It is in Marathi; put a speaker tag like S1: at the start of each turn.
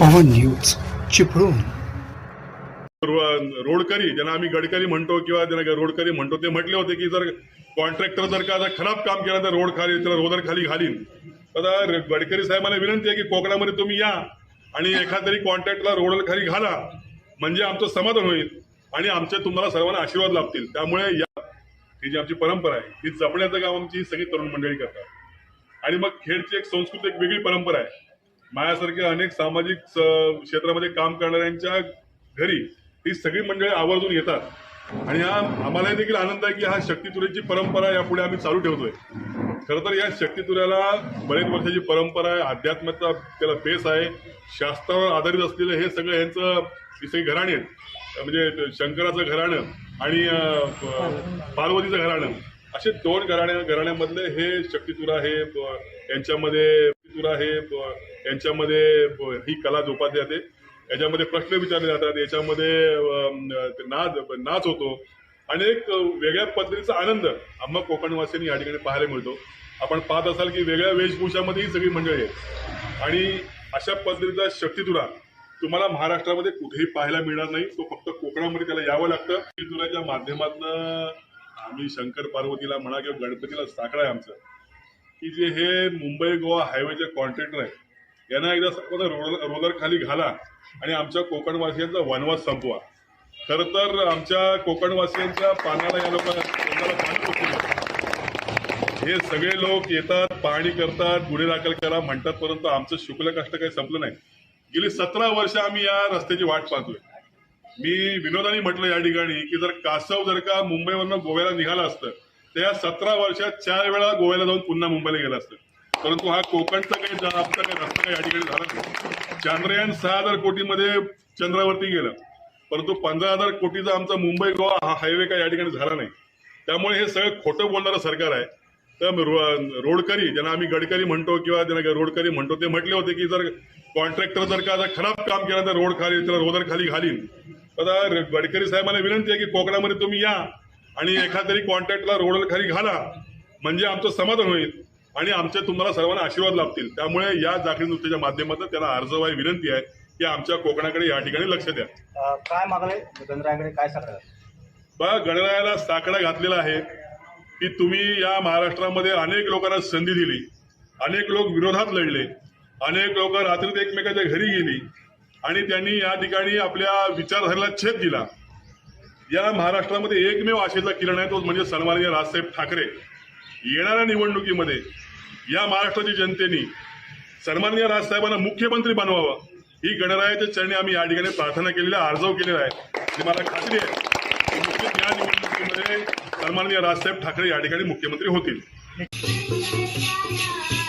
S1: पवन न्यूज चिपळूण.
S2: रोडकरी ज्यांना आम्ही गडकरी म्हणतो किंवा ज्यांना रोडकरी म्हणतो ते म्हटले होते की जर कॉन्ट्रॅक्टर जर का जर खराब काम केलं तर रोड खाली त्याला रोलर खाली घालीन. आता गडकरी साहेबांना विनंती आहे की कोकणामध्ये तुम्ही या आणि एखादरी कॉन्ट्रॅक्टला रोडर खाली घाला. म्हणजे आमचं समाधान होईल आणि आमचे तुम्हाला सर्वांना आशीर्वाद लाभतील. त्यामुळे या ही जी आमची परंपरा आहे ही जपण्याचं काम आमची सगळी तरुण मंडळी करतात. आणि मग खेळची एक संस्कृती एक वेगळी परंपरा आहे. माझ्यासारख्या अनेक सामाजिक क्षेत्रामध्ये काम करणाऱ्यांच्या घरी ही सगळी मंडळी आवर्जून येतात. आणि हा आम्हालाही देखील आनंद आहे की हा शक्तीतुरेची परंपरा यापुढे आम्ही चालू ठेवतोय. खरं तर या शक्तीतुऱ्याला बरेच वर्षाची परंपरा आहे अध्यात्माचा त्याला बेस आहे शास्त्रावर आधारित असलेलं हे सगळं यांचं ही सगळी घराणे आहेत. म्हणजे शंकराचं घराणं आणि पार्वतीचं घराणं. असे दोन घराण्या घराण्यामधले हे शक्तीतुरा हे यांच्यामध्ये शक्तीतुरा हे यांच्यामध्ये ही कला जोपासली जाते. याच्यामध्ये प्रश्न विचारले जातात याच्यामध्ये नाच नाच होतो. आणि एक वेगळ्या पद्धतीचा आनंद आम्हा कोकणवासियांनी या ठिकाणी पाहायला मिळतो. आपण पाहत असाल की वेगळ्या वेशभूषामध्ये ही सगळी मंडळी आहेत. आणि अशा पद्धतीचा शक्तीतुरा तुम्हाला महाराष्ट्रामध्ये कुठेही पाहायला मिळणार नाही. तो फक्त कोकणामध्ये त्याला यावं लागतं. शक्तीतुराच्या माध्यमातून आम्ही शंकर पार्वतीला म्हणा किंवा गणपतीला साकळ आहे आमचं की जे हे मुंबई गोवा हायवेचे कॉन्ट्रॅक्टर आहे यांना एकदा रोलर रोलर खाली घाला आणि आमच्या कोकणवासियांचा वनवास संपवा. खरं तर आमच्या कोकणवासियांच्या पानाला या लोकांना हे सगळे लोक येतात पाहणी करतात गुन्हे दाखल करा म्हणतात परंतु आमचं शुक्ल कष्ट काही संपलं नाही. गेली सतरा वर्ष आम्ही या रस्त्याची वाट पाहतोय. मी विनोदाने म्हटलं या ठिकाणी की जर कासव जर का मुंबईवरनं गोव्याला निघालं असतं तर या सतरा वर्षात चार वेळा गोव्याला जाऊन पुन्हा मुंबईला गेलं असतं. परंतु हा कोकणचा काही आपला काही रस्ता काही या ठिकाणी झाला नाही. चांद्रयान सहा हजार कोटीमध्ये चंद्रावरती गेलं. परंतु पंधरा हजार कोटीचा आमचा मुंबई गोवा हा हायवे काही या ठिकाणी झाला नाही. त्यामुळे हे सगळं खोटं बोलणारं सरकार आहे. तर रोडकरी ज्यांना आम्ही गडकरी म्हणतो किंवा ज्यांना रोडकरी म्हणतो ते म्हटले होते की जर कॉन्ट्रॅक्टर जर का जर खराब काम केलं तर रोड खाली त्याला रोलर खाली घालीन. आता गडकरी साहेबांना विनंती आहे की कोकणामध्ये तुम्ही या आणि एखाद्या कॉन्ट्रॅक्टला रोडर खाली घाला. म्हणजे आमचं समाधान होईल. आणि आमचे तुम्हाला सर्वांना आशीर्वाद लाभतील. त्यामुळे या जागृत नृत्याच्या माध्यमातून त्यांना अर्जवाई विनंती आहे की आमच्या कोकणाकडे या ठिकाणी लक्ष द्या.
S3: काय मागले? गणरायाकडे काय
S2: बघा गणरायाला साकडा घातलेला आहे की तुम्ही या महाराष्ट्रामध्ये अनेक लोकांना संधी दिली. अनेक लोक विरोधात लढले. अनेक लोक रात्रीत एकमेकाच्या घरी गेली. आणि त्यांनी या ठिकाणी आपल्या विचारधारेला छेद दिला. या महाराष्ट्रामध्ये एकमेव आशेचा किरण आहे तो म्हणजे सन्माननीय राजसाहेब ठाकरे. येणाऱ्या निवडणुकीमध्ये या महाराष्ट्राच्या जनतेने सन्माननीय राजसाहेबांना मुख्यमंत्री बनवावं ही गणरायाच्या चरणी आम्ही या ठिकाणी प्रार्थना केलेल्या अर्जव केलेला आहे. आणि मला खात्री आहे निश्चित या निवडणुकीमध्ये सन्माननीय राजसाहेब ठाकरे या ठिकाणी मुख्यमंत्री होतील.
S4: Thank you.